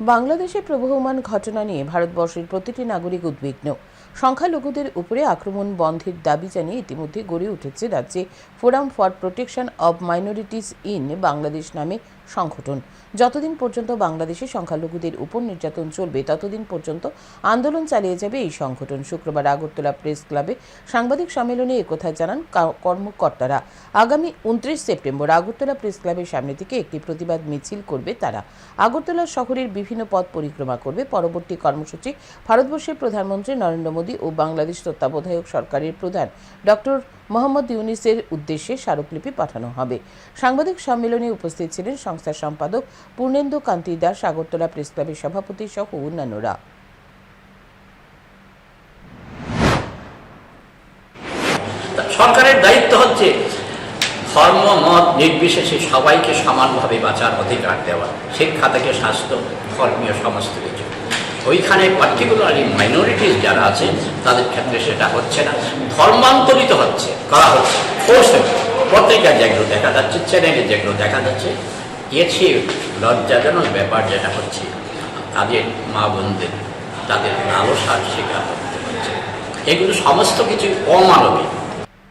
বাংলাদেশে প্রবহমান ঘটনা নিয়ে ভারতবর্ষের প্রতিটি নাগরিক উদ্বিগ্ন। সংখ্যালঘুদের উপরে আক্রমণ বন্ধের দাবি জানিয়ে ইতিমধ্যে গড়ে উঠেছে রাজ্যে forum for protection of minorities in Bangladesh নামে সংগঠন যতদিন পর্যন্ত বাংলাদেশে সংখ্যালঘুদের উপর নির্যাতন চলবে, ততদিন পর্যন্ত আন্দোলন চালিয়ে যাবে এই সংগঠন শুক্রবার আগরতলা প্রেস ক্লাবে সাংবাদিক সম্মেলনে একথা জানান কর্মকর্তারা। আগামী উনত্রিশ সেপ্টেম্বর আগরতলা প্রেস ক্লাবের সামনে থেকে একটি প্রতিবাদ মিছিল করবে তারা। আগরতলা শহরের বিভিন্ন পথ পরিক্রমা করবে। পরবর্তী কর্মসূচি ভারতবর্ষের প্রধানমন্ত্রী নরেন্দ্র মোদী ও বাংলাদেশ তত্ত্বাবধায়ক সরকারের প্রধান ডক্টর মোহাম্মদ ইউনিসের উদ্দেশ্যে স্মারকলিপি পাঠানো হবে। সাংবাদিক সম্মেলনে উপস্থিত ছিলেন সংস্থার সম্পাদক পূর্ণেন্দু কান্তি দাস, আগরতলা প্রেস ক্লাবের সভাপতি সহ অন্যান্যরা। সরকারের দায়িত্ব হচ্ছে ধর্ম, মত নির্বিশেষে সবাইকে সমানভাবে বাঁচার অধিকার দেওয়া, শিক্ষা থেকে স্বাস্থ্য, ধর্মীয় সমস্ত কিছু ওইখানে পার্টিকুলারলি মাইনরিটিস যারা আছে তাদের ক্ষেত্রে সেটা হচ্ছে না। ধর্মান্তরিত হচ্ছে, করা হচ্ছে। ফোর্সে পত্রিকায় যেগুলো দেখা যাচ্ছে, চ্যানেলে যেগুলো দেখা যাচ্ছে এর চেয়ে লজ্জাজনক ব্যাপার যেটা হচ্ছে, তাদের মা বোনদের, তাদের লালসার শিকার করতে হচ্ছে। এগুলো সমস্ত কিছু অমানবিক।